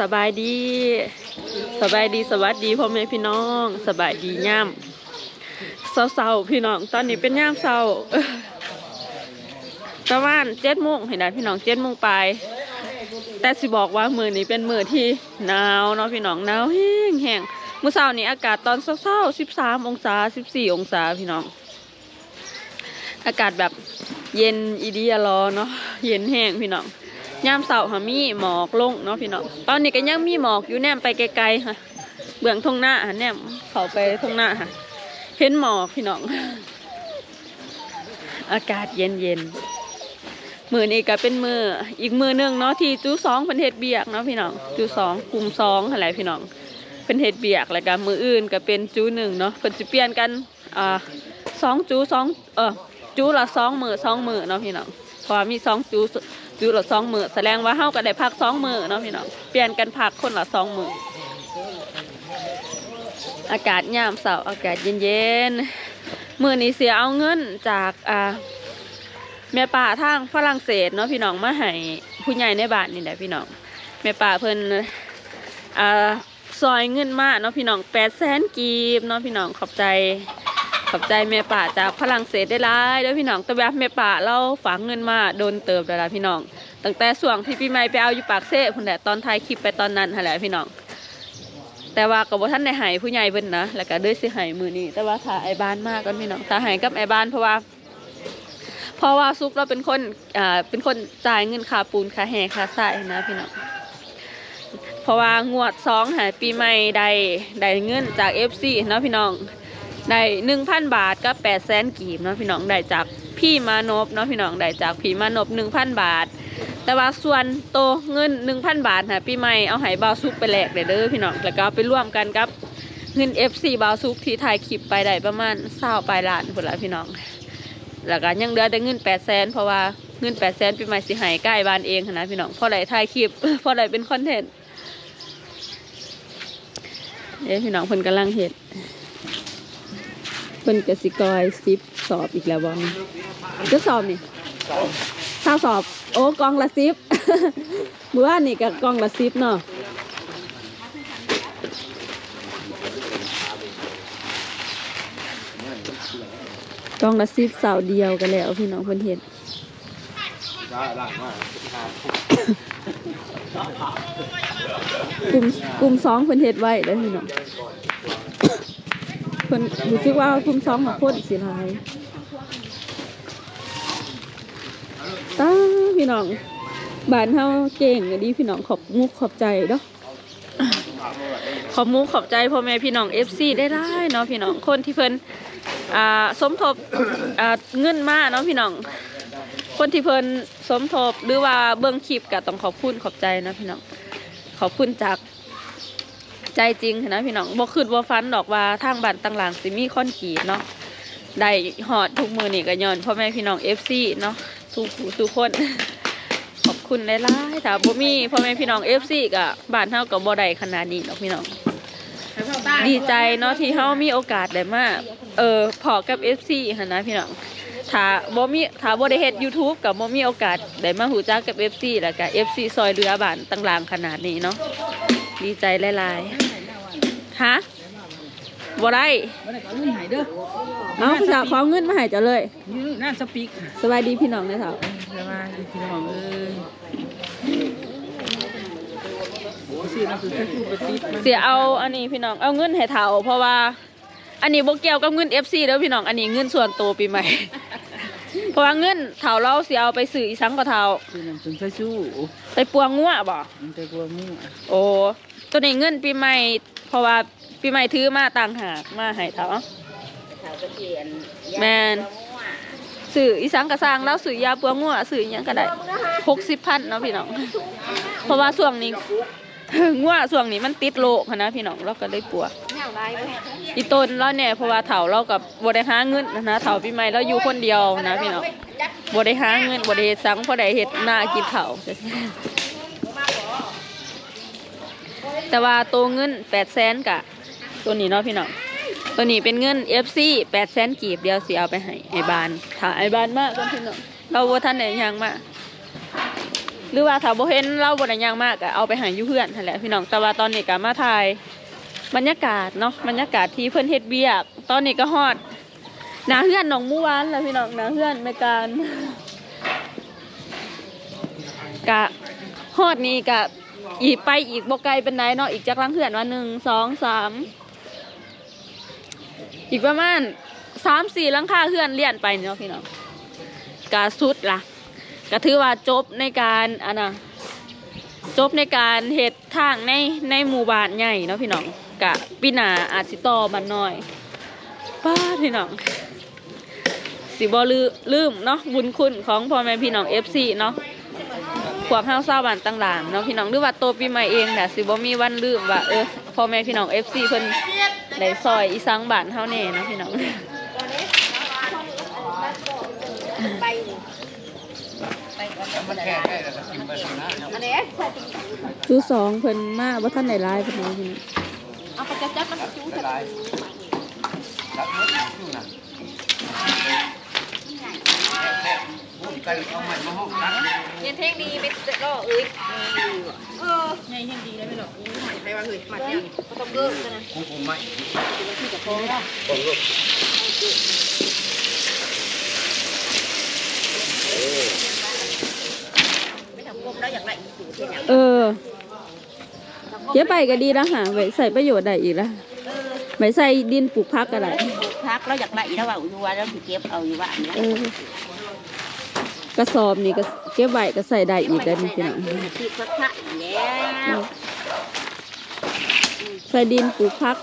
สบายดี สบายดีสวัสดีพ่อแม่พี่น้อง สบายดีย่ำเศร้าๆพี่น้อง ตอนนี้เป็นย่ำเศร้าประมาณเจ็ดโมงเห็นไหมพี่น้องเจ็ดโมงไปแต่สิบอกว่ามือนี้เป็นมือที่หนาวเนาะพี่น้องหนาวแห้งแห้งเมื่อเช้านี้อากาศตอนเศร้าๆสิบสามองศาสิบสี่องศาพี่น้อง อากาศแบบเย็นอีเดียรอเนาะเย็นแห้งพี่น้อง ยามเสาร์หามีหมอกลงเนาะพี่น้องตอนนี้ก็ยังมีหมอกอยู่แนมไปไกลๆค่ะ เบื้องทงหน้าค่ะแนมเขาไปทงหน้าค่ะ เห็นหมอกพี่น้อง อากาศเย็นเย็นมือนี้ก็เป็นมืออีกมือหนึ่งเนาะที่จูสองเป็นเฮ็ดเบียกเนาะพี่น้องจูสองกลุ่มสองอะไรพี่น้องเป็นเฮ็ดเบียกแล้วก็มืออื่นก็เป็นจูหนึ่งเนาะเพิ่นจะเปลี่ยนกันอ่าสองจูสองเออจูละสองมือสองมือเนาะพี่น้อง พราะว่ามีสองจูจูละสองมือแสดงว่าเฮาก็ได้พักสองมือเนาะพี่น้องเปลี่ยนกันพักคนละสองมืออากาศยามเสาร์อากาศเย็นๆมือนี้เสียเอาเงินจากอ่าแม่ป่าทางฝรั่งเศสเนาะพี่น้องมาให้ผู้ใหญ่ในบ้านนี่แหละพี่น้องแม่ป่าเพิ่นอ่าซอยเงินมาเนาะพี่น้องแปดแสนกีบเนาะพี่น้องขอบใจ ขอบใจแม่ป่าจากฝรั่งเศสได้หลายเด้อพี่น้องต่แบบแม่ป่าเราฝากเงินมาโดนเติบแล้วล่ะพี่น้องตั้งแต่ช่วงที่ปีใหม่ไปเอาอยู่ปากเซ่พุ่นแหละตอนถ่ายคลิปไปตอนนั้นหั่นแหละพี่น้อง แต่ว่าก็บ่ทันได้ให้ผู้ใหญ่เบิ่นนะแล้วก็ด้อสิให้มื้อนี้แต่ว่าถ้าไอ้บ้านมากก่อนพี่น้องถ้าให้กับไอ้บ้านเพราะว่าเพราะว่าซุปเราเป็นคนอ่าเป็นคนจ่ายเงินค่าปูนค่าแห่ค่าทรายนะพี่น้องเพราะว่างวดสองหาปีใหม่ได้ได้เงินจาก FC เนาะพี่น้อง ได้หนึ่งพันบาทก็แปดแสนกีบเนาะพี่น้องได้จากพี่มานพเนาะพี่น้องได้จากพี่มานพหนึ่งพันบาท แต่ว่าส่วนโตเงินหนึ่งพันบาทหาปีใหม่เอาให้บาวซุกไปแลกเลยเด้อพี่น้องแล้วก็ไปร่วมกันกับเงิน FC บาวซุกที่ถ่ายคลิปไปได้ประมาณเศร้าปลายล้านพุ่นละพี่น้อง แล้วก็ยังเหลือแต่เงินแปดแสนเพราะว่าเงินแปดแสนปีใหม่สิหายใกล้บ้านเองนะพี่น้องเพราะไหนถ่ายคลิปเพราะไหนเป็นคอนเทนต์เดี๋ยวพี่น้องเพิ่นกำลังเห็ด เพิ่นกสิกรซิปสอบอีกแล้วบองจะสอบนี่ถ้าสอบ โอ้กองละซิปเมื่อวานนี่กับกองละซิปเนาะกองละซิปเสาเดียวกันแล้วพี่น้องเพิ่นเห็ดได้ได้มากกลุ่มกลุ่มสองเพิ่นเฮ็ดไว้เด้อพี่น้องเพิ่นรู้สึกว่ากลุ่มสองของคนสิหลายตาพี่น้องบ้านเฮาเก่งอะดีพี่น้องขอบมุกขอบใจเด้อขอบมุกขอบใจพ่อแม่พี่น้อง FC ได้ได้เนาะพี่น้องคนที่เพิ่นอ่าสมทบอ่าเงินมาเนาะพี่น้องคนที่เพิ่นสมทบหรือว่าเบิ่งคลิปก็ต้องขอบคุณขอบใจนะพี่น้องขอบคุณจาก ใจจริงนะพี่น้องบ่คืดบ่ฟันดอกว่าทางบ้านต่างหลังสิมีคอนกรีตเนาะได้หอดทุกมือนี่ก็ย้อนพ่อแม่พี่น้อง FC เนาะทุกผู้ทุกคนขอบคุณหลายๆถ้าบ่มีพ่อแม่พี่น้อง FC ก็บ้านเฮาก็บ่ได้ขนาดนี้ดอกพี่น้องดีใจเนาะที่เฮามีโอกาสได้มาเออพอกับ FC หั่นนะพี่น้องถ้าบ่มีถ้าบ่ได้เฮ็ด YouTube ก็บ่มีโอกาสได้มาหูจักกับ FC แล้วก็ FC ซอยเรือบ้านต่างหลางขนาดนี้เนาะดีใจหลายๆ ฮะบ่ได้บ่ได้ก็รุ่นหายเด้อเอาผู้สาวขอเงินมาให้เจ้าเลย ยื้อน่าสปีกสบายดีพี่น้องเด้อเฒ่าสบายดีพี่น้องเอ้ยสิเราคือคู่ไปติดมันเสียเอาอันนี้พี่น้องเอาเงินให้เฒ่าเพราะว่า อันนี้บ่เกี่ยวกับเงิน FC เด้อพี่น้องอันนี้เงินส่วนตัวปีใหม่ เพราะว่าเงินเฒ่าเราสิเอาไปซื้ออีสังก็เฒ่าคือน้ำส้มสายชู้ไปปวงงัวบ่มันจะกลัวงูโอ้ตัวนี้เงินปีใหม่ เพราะว่าปีใหม่ถือมาต่างหากมาให้เขาแมนสื่ออีสังกระซังแล้วสื่อยาเปลืองงัวสื่อหยังก็ได้หกสิบพันเนาะพี่น้อง เพราะว่าช่วงนี้งัวช่วงนี้มันติดโรคหั้นนะพี่น้องเราก็เลยปวดอีต้นแล้วเนี่ยเพราะว่าเถาเรากับบได้หาเงินนะเถาปีใหม่เราอยู่คนเดียวนะพี่น้องบได้หาเงินบได้เฮ็ดสังพอได้เฮ็ดหน้ากินเถา แต่ว่าตัวเงินแปดแสนกะ ตัวนี้เนาะพี่น้องตัวนี้เป็นเงิน FC แปดแสนกีบเดียวสิเอาไปให้ไอ้บานถ้าไอ้บานมากก็พี่น้องเราว่ท่านไหนยังมากหรือว่าถ้าบ่เห็นเราบ่ได้ย่างมากก็เอาไปใหาอยู่เพื่อนนั่นแหละพี่น้องแต่ว่าตอนนี้ก็มาถ่ายบรรยากาศเนาะบรรยากาศที่เพิ่อนเฮ็ดเวียก ตอนนี้ก็ฮอดหน้าเฮือนหนองมู่วานแล้วพี่น้องหน้าเฮือนในการกะฮอดนี้กะ อีกไปอีกบ่ไกลเป็นไหนเนาะอีกจากลังเฮือนว่าหนึ่งสองสามอีกประมาณสามสี่ลังคาเฮือนเลี่ยนไปเนาะพี่น้องกะสุดล่ะก็ถือว่าจบในการอันน่ะจบในการเฮ็ดทางในในหมู่บ้านใหญ่เนาะพี่น้องกะปีหนาอาจสิตอบันน้อยป้าพี่น้องสิบ่ลืลืมเนาะบุญคุณของพ่อแม่พี่น้อง FC เนาะ พวกเฮาชาวบ้านต่างๆเนาะพี่น้องหรือว่าโตวปีใหม่เองน่ะสิบ่มีวันลืมว่าเออพ่อแม่พี่น้อง FC เพิ่นได้ซอยอีสังบ้านเฮาแน่เนาะพี่น้องจูสองเพิ่นมาว่าท่านไหนร้ายเพิ่นนี้พี่น้องเอาไปจับจับมันจู้จับรับรถอยู่น่ะ ไปเอาใหม่มาห้องนัดเย็นเท่งดีไม่ล่อเอ้ยเออไงเท่งดีได้ไหมหรอกอู้หายไปว่าเฮ้ยมาเที่ยวก็ต้องเกินนะคงคงไม่ไม่ทำกลมแล้องอีกสูตรเนี่ยเออเก็บไปก็ดีแล้วหาไว้ใส่ประโยชน์ได้อีกแล้วไว้ใส่ดินปลูกพักก็ได้ปลูกพักแล้วอยากไรถ้าว่าอยู่ว่าแล้วสิเก็บเอาอยู่บ้านเนี่ยเออก ระสอบนี่ก็เก็บไว้ก็ใส่ได้อีกได้นี่พี่น้องที่พักพักแล้วใส่ดินปลูกพัก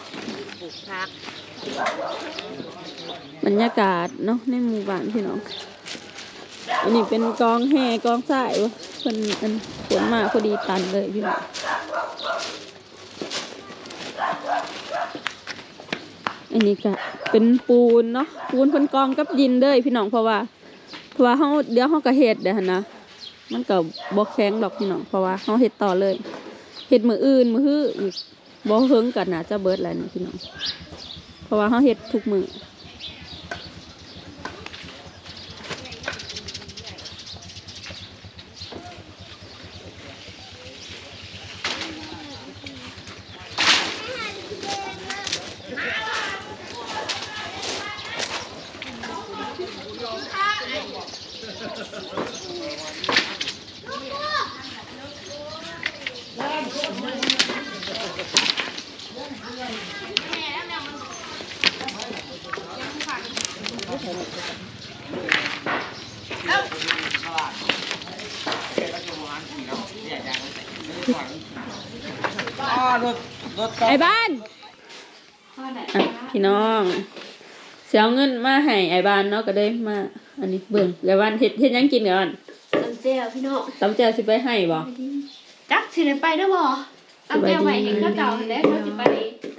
ปลูกพัก บรรยากาศเนาะในหมู่บ้านพี่น้องอันนี้เป็นกองแห่กองทรายวะเพิ่นอันฝนมาพอดีตันเลยพี่น้องอันนี้ก็เป็นปูนเนาะปูนเพิ่นกองกับดินเลยพี่น้องเพราะว่า เพราะว่าเฮาเดี๋ยวเฮาก็เฮ็ดเด้อหั่นนะมันก็บ่แข็งดอกพี่น้องเพราะว่าเฮาเฮ็ดต่อเลยเฮ็ดมืออื่นมือฮื้ออีกบ่เฮิงกันน่าจะเบิดแล้วนี่พี่น้องเพราะว่าเฮาเฮ็ดทุกมือ อ๋อรถรถ ไอ้บ้านอะพี่น้องเสียเอาเงินมาให้ไอ้บ้านเนาะก็ได้มา อันนี้เบิ่งไอ้บ้านเฮ็ดเฮ็ดหยังกินก่อนน้ำเจียวพี่น้องตำแจ่วสิไปให้บ่จักสิได้ไปได้บ่น้ำเจียวไว้เห็นเขาเจ้าเห็นได้เขาสิไป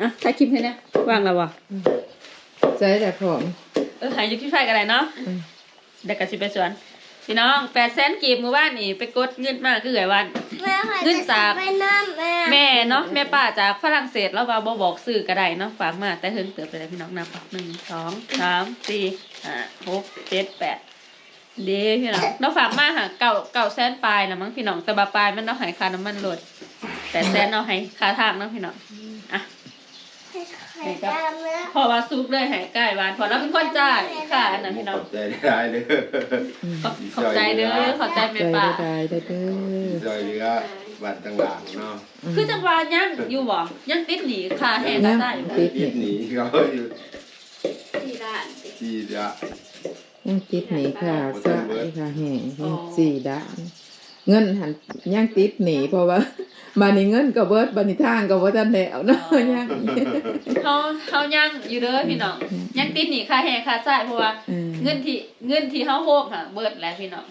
อะถ่ายคลิปให้นะวางแล้วบ่ใจแต่ผอมเออหายอยู่ที่ไฟกันเลยเนาะอืมเด็กก็สิไปสวนพี่น้อง800,000กีบมื้อวานนี่ไปกดเงินมาคือไอ้วันเงินจาก ไปน้ำแม่แม่เนาะแม่ป้าจากฝรั่งเศสแล้วว่าบ่บอกซื้อก็ได้เนาะฝากมาแต่เฮิงเติบไปเลยพี่น้องนับหนึ่งสองสามสี่ ห้าหกเจ็ดแปดเด้พี่น้องเราฝากมาหาเก่าเก่าแสนปลายนะมั้งพี่น้องแต่บาปลายมันเราใหายค่าน้ำมันรถแต่แสนเราใหายค่าทางเนาะพี่น้องอะไข่ดำนะพอว่าซุกเลยใหายใกล้บ้านพอเราเป็นคนจ่ายค่าอันนั้นพี่น้องใจได้เลยขอบขอบใจเด้อขอบใจใจแม่ป้าได้ได้เด้อซอยเรือบัตรต่างๆเนาะคือจังหวะยังอยู่บ่ยังติดหนีค่าแหงก็ได้อยู่ติดติดหนีเขาอยู่ที่ ร้านที่เรือยังติดหนีค่ะซะไอ้ค่ะแห้งยังสี่ด้านเงินหันยังติดหนีเพราะว่าบานี้เงินก็เบิดบานี้ทางก็บ่ทันแล้วเนาะยังเขาเขายังอยู่เด้อพี่น้องยังติดหนีค่าแหงค่าจ่ายเพราะว่าอืมเงินที่เงินที่เฮาโฮกค่ะเบิดแล้วพี่น้อง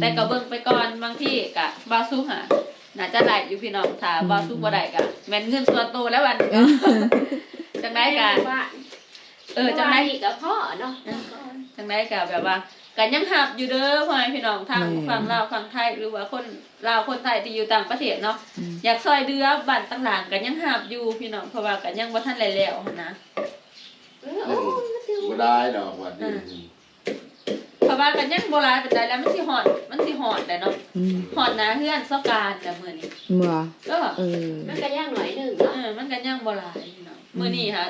แต่ก็เบิ่งไปก่อนบางที่ก็บ่สู้หาน่าจะได้อยู่พี่น้องถ้าบ่สู้บ่ได้ก็แม่นเงินส่วนตัวแล้ววันเออจังได๋ก็ เออจังได๋อีกกับพ่อเนาะจังได๋ก็แบบว่าก็ยังหับอยู่เด้อพ่อแม่พี่น้องทางแม่ฝั่งลาวฝั่งไทยหรือว่าคนลาวคนไทยที่อยู่ต่างประเทศเนาะอืมอยากซอยเดือบ้านต่างๆก็ยังหับอยู่พี่น้องเพราะว่าก็ยังบ่ทันได้แล้วหั้นนะบ่ได้ดอกวันนี้เพราะอยว่ากันยังโบราณเป็นไดแล้วมันสิหอดมันสิหอดแต่เนาะอืมหอดหนาเฮือนซอกการแต่มื้อนี้เมื่อก็เออมันก็ย่างหน่อยหนึ่งเออมันกันยังโบราณเนาะมื้อนี้ค่ะ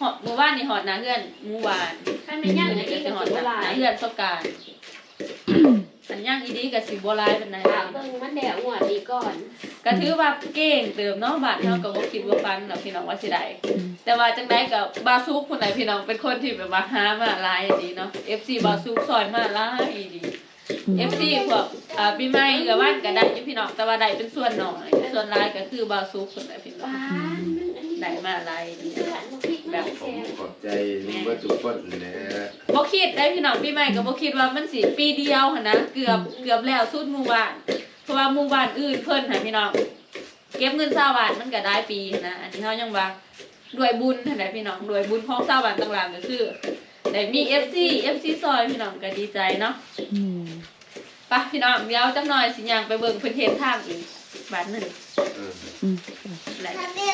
หอดมื้อวานนี่หอดหนาเฮือนมื้อวานถ้าไม่ย่างมื้ออันนี้นี้ก็ก็สิหอดสิบ่หหลานายเฮือนซอกการอันย่างอีดีก็สิโบราณเป็นไดถามเบิ่งมันแดดหัวดีก่อนก็ถือว่าเก่งเติมเนาะบาดเฮาก็บ่คิดว่าฟันเนาะพี่น้องว่าสิได้แต่ว่าจังได๋กับบาซุกคนไหนพี่น้องเป็นคนที่แบบว่าหามาหลายดีเนาะ FC บาซุกซอยมาหลายดี FC พวกอ่าปีใหม่กับวันก็ได้อยู่พี่น้องแต่ว่าได้เป็นส่วนน้อยส่วนหลายก็คือบาซุกคนไหนพี่น้องบ้านมันอันนี้ได้มาหลายดี เดือดมัน พริกมันผมแซ่บขอบใจลุงว่าทุกคนนะบ่คิดได้พี่น้องปีใหม่ก็บ่คิดว่ามันสิปีเดียวหั่นนะเกือบเกือบแล้วสุดหมู่บ้านเพราะว่าหมู่บ้านอื่นเพิ่นให้พี่น้องเก็บเงินชาวบ้านมันก็ได้ปีนะอันนี้เฮายังว่าด้วยบุญหั่นแหละพี่น้องด้วยบุญของชาวบ้านต่างๆก็คือได้มี FC FC ซอยพี่น้องก็ดีใจเนาะอืมไปะพี่น้องเดี๋ยวจักหน่อยสิย่างไปเบิ่งเพิ่นเฮ็ดทางอีกบ้านหนึงอืมไหนถ้าไม่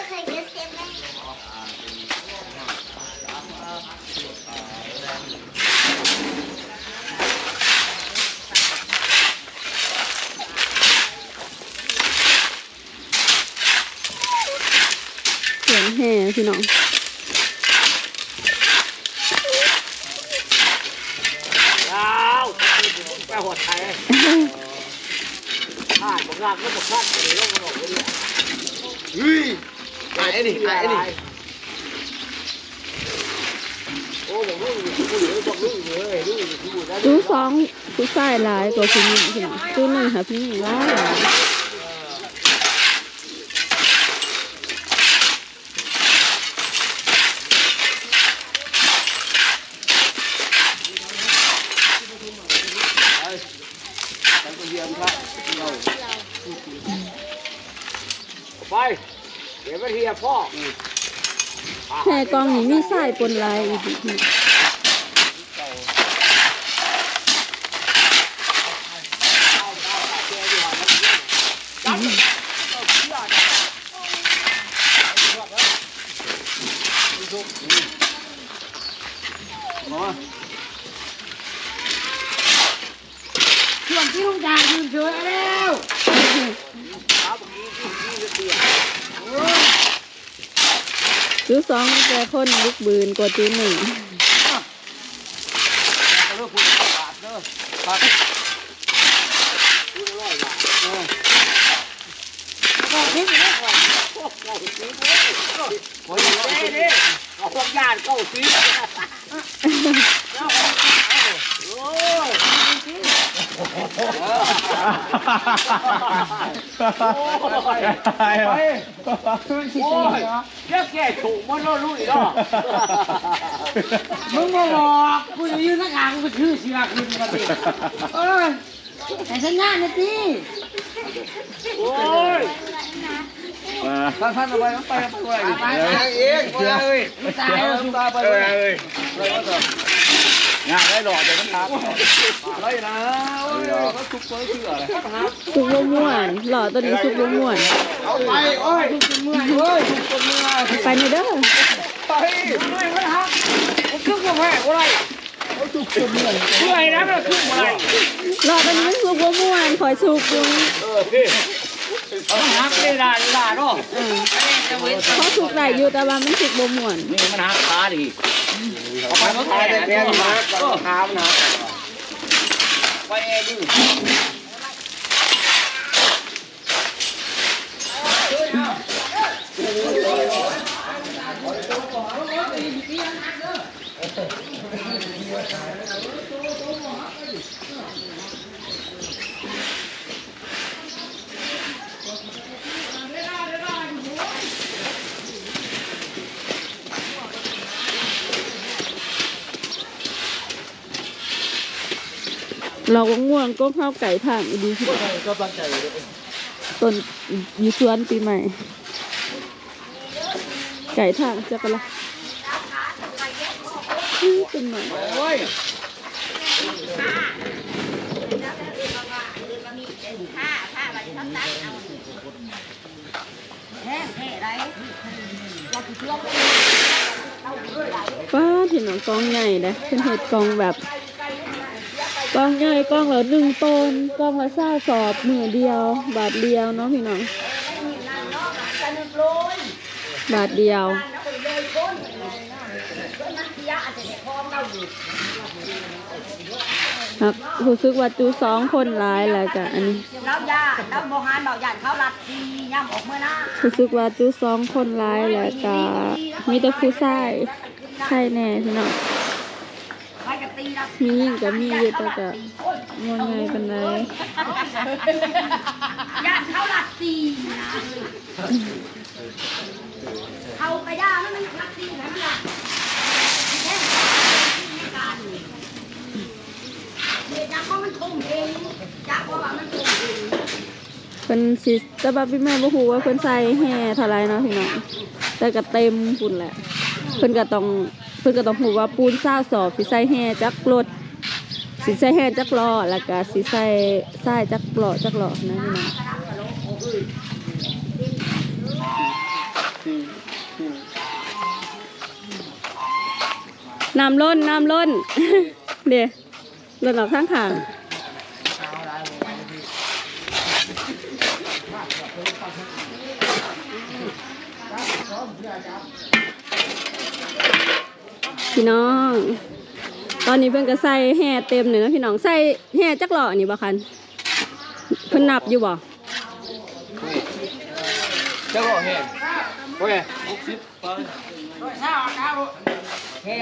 เสียงแห่พี่น้องยาวไปหัวไทยพลาดบอกงานก็บอกพลาดเลยแล้วก็บอกเนี่ยเฮ้ยไอ้นี่ไอ้นี่ โอ้บอกลูกอยู่ที่บุรีบอกลูกอยู่เลยลูกอยู่ที่บุรีจูสองผู้ชายหลายกว่าผู้หญิงพี่น้องจูหนึ่งค่ะพี่หญิงหลายหลาย ไปคนเดียวครับเราไปเดี๋ยวไปเทียพ่อ แห่ กองนี้มีสายปนลายอีกพี่น้อง ช่วงที่ลุงจางยืนเฉยแล้ว จูส องแต่คนลุกบืนกว่าจูหนึ่งเลิกพูดบาทเด้อครับพูดร้อยบาทเออก็ทิ้งนะก่อนพวกเราทิ้งเลยคนเดียวนี่เอาพวกญาติเข้าทิ้งโอ้ย โอ้ยเรียกแก่ถูกมันรู้อีกแล้วมึงมาบอกกูจะยืนนักอ่างกูชื่อเสียคืนกันดิเอ้ยแต่สัญญาณนะทีโอ้ยท่านท่านเอาไปไปไปไปไปเองไปเลยไม่ตายแล้วตาไปเลย งานได้หล่อเดี๋ยวมันทักไรนะเอ้ยเขาทุกคนเชื่อเลยสุกบ่ม่วนหล่อตัวนี้สุกบ่ม่วนเอาไปโอ้ยทุกคนเมื่อยเอ้ยทุกคนเมื่อยไปในเด้อไปเมื่อยมันหักมันคึกยังไงอะไรเอาทุกคนเมื่อยเมื่อยนะมันคึกอะไรหล่อตัวนี้มันสุกบ่ม่วนคอยสุกอยู่เออพี่เอาหักได้ด่าด่าเนาะเออเขาสุกได้อยู่แต่ว่ามันสุกบ่ม่วนนี่มันหักขาดิเอา ไปมันตายแต่แกมันหักก็ขามันหักไปเองดิเราก็ง่วงก็เข้าไก่ทางอีดีที่ก็ตั้งใจเลยต้นอยู่สวนปีใหม่ ไก่ทางจะกะละอื้อเป็นหน่อยโอ้ยป้าที่หนองกองใหญ่เลยเป็นเห็ดกองแบบ กล้องใหญ่กล้องละหนึ่งตนกล้องละเศร้าสอบมือเดียว บาทเดียวเนาะพี่น้องบาทเดียวครับรู้สึกว่าจูสองคนร้ายแล้วกะอันนี้แล้วยาแล้วโมหานเบาหยาดเขาลัดดีย่ำออกเมื่อหน้ารู้สึกว่าจูสองคนร้ายแล้วกะมีแต่ผู้ชายใช่แน่พี่น้อง ไปกับตีลัดมีหญิงก็มีอยู่แต่กะยังไงเป็นไรญาติเขาลัดตีนะเขากระยาแล้วมันลัดตีนะมันลัดแค่การเดี๋ยวจักว่ามันทุ่มเองจักว่ามันทุ่มเองเป็นสิแต่บับพี่แม่บ่ฮู้ว่าเพิ่นใส่แห่เท่าไรเนาะพี่น้องแต่ก็เต็มพุ่นแหละเพิ่นก็ต้อง พิ่นก็ต้องหูว่าปูนซ่าสอบสิใส่แห่จักรถสิใส่แห่จักล้อแล้วก็สิใส่ทรายจักล้อจักล้อนะพี่น้องน้ำล้นน้ำล้นเดี๋ยวล้นออกข้างขาง พี่น้อง ตอนนี้เพิ่นก็ใส่แห่เต็มเลยนะพี่น้องใส่แห่จักหล่อนี่บ่คันเพิ่นนับอยู่บ่เจ้าก็เห็นโอ้ยหกสิบแค่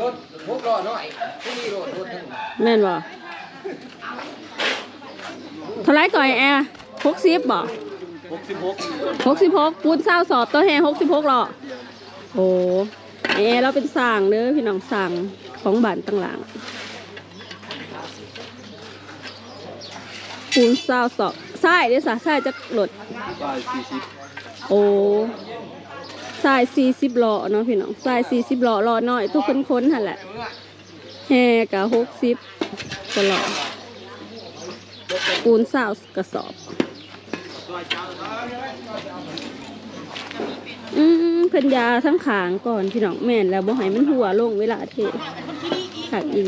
รถหกล้อน้อยที่นี่รถรถทั้งแม่นบ่เท่าไรก่อยแอร์หกสิบบ่หกสิบหกหกสิบหกปูนเศร้าสอบตัวแห่หกสิบหกหรอโอ้ แอร์เราเป็นสั่งเด้อพี่น้องสั่งของบ้านต่างหลังปูนเศร้าสอบใช่เด้อสะใช่จะหลดบาทสี่สิบโอ้สายสี่สิบล้อเนาะพี่น้องสายสี่สิบล้อล้อน้อยทุกคนค้นหันแหละแห่กะหกสิบกว่าล้อปูนสาวกระสอบ อืมเพิ่นยาทั้งขางก่อนพี่น้องแม่นแล้วบ่ให้มันหัวลงเวลาเทขัดอีก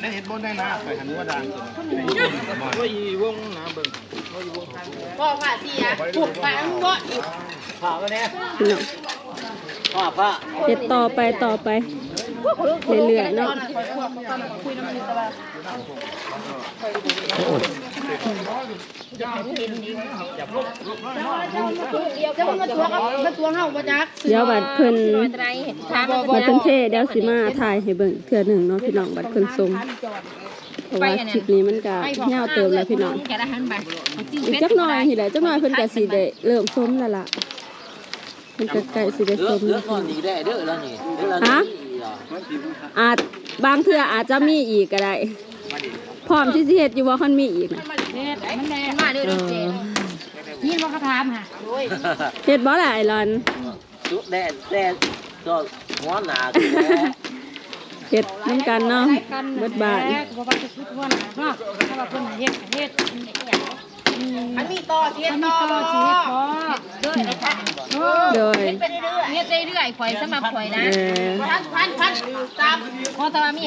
ได้เห็นบนได้นะไปหันว่าดังว่าอีวงนะเบิ่งบอกว่าเสียถูกไปมันบ่ผ่าไปเนี่ยพี่น้องผ่าผ่าเฮ็ดต่อไปต่อไปเรื่อยๆเนาะ เจ้ามาตัวกับมาตัวเฮาบ่จักเดี๋ยวบัดเพิ่นไรเห็นทางบัดเพิ่นเทเดี๋ยวสิมาถ่ายให้เบิ่งเทื่อหนึ่งเนาะพี่น้องบัดเพิ่นส่งเพราะว่าคลิปนี้มันก็ยาวเติมแล้วพี่น้องแกละหันไปอีกจักหน่อยนี่แหละจักหน่อยเพิ่นก็สิได้เริ่มส้มแล้วล่ะเพิ่นก็ใกล้สิได้เลือส้กมเลืแล้อวกก่อนดีได้เด้อแล้วนี่เด้อแล้วฮะนี่อาจบางเทื่ออาจจะมีอีกก็ได้พร้อมที่สิเฮ็ดอยู่ว่าคันมีอีกนะเฮ็ด มันแน่มาเด้อเอเด้ออยินว่าเขาถามค่ะโอ้ยเฮ็ดบ่ล่ะไอ้รอนจุแดดแดดก็หัวหนาเฮ็ดนํกันเนาะเบิดบาทบ่ว่าจะชุดว่าน่ะเนาะถ้าว่าเพิ่นเฮ็ดเฮ็ด อันมีต่อเฮ็ดต่อเฮ็ดพอเด้อไอ้ท่านโดยไปเรื่อยๆเฮ็ดเรื่อยๆข่อยสมัครข่อยนะเออพันพันพันตามพอตามี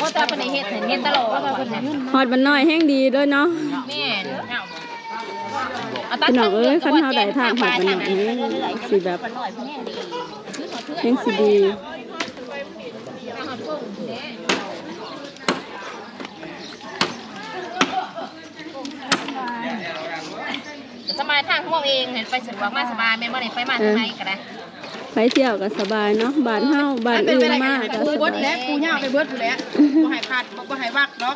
พอตาเพิ่นได้เฮ็ดเฮ็ดตลอดว่าเพิ่นให้เงินฮอดมันน้อยแห้งดีด้วยเนาะแม่นเอาพี่น้องเอ้ยคันเฮาได้ทางฮอดมันน้อยนี่สิแบบแห้งสิดี สบายทางของเราเองเห็นไปสะดวกมาสบายแม่นบ่ได้ไปมาทางไหนก็ได้ไปเที่ยวก็สบายเนาะบ้านเฮาบ้านอื่นมากก็กูสเบิบาดยแล้วกูย่างไปเบิดอยู่แล้วกูให้พัดกูให้วักเนาะ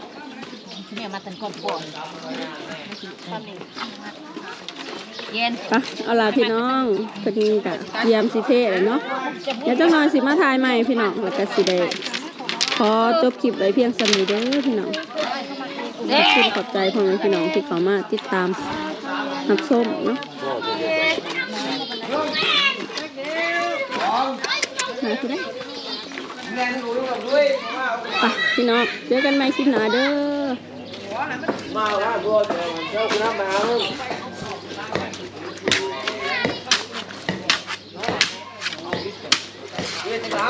เนี่ยมาตันก่อนก่อนเย็นไปะเอาล่ะพี่น้องเพิ่นก็เตรียมสิเทแล้วเนาะเดี๋ยวจักหน่อยสิมาถ่ายใหม่พี่น้องแล้วก็สิได้ขอจบคลิปไว้เพียงสำนี้เด้อพี่น้องขอบคุณขอบใจพ่อแม่พี่น้องที่เข้ามาติดตาม รับชมเนาะหาผู้ใดแน่นรู้ด้วยไปพี่น้องเจอกันใหม่คลิปหน้าเด้อมาว่าบัวเจ้าคุณน้ำมาเพิ่งเวทนา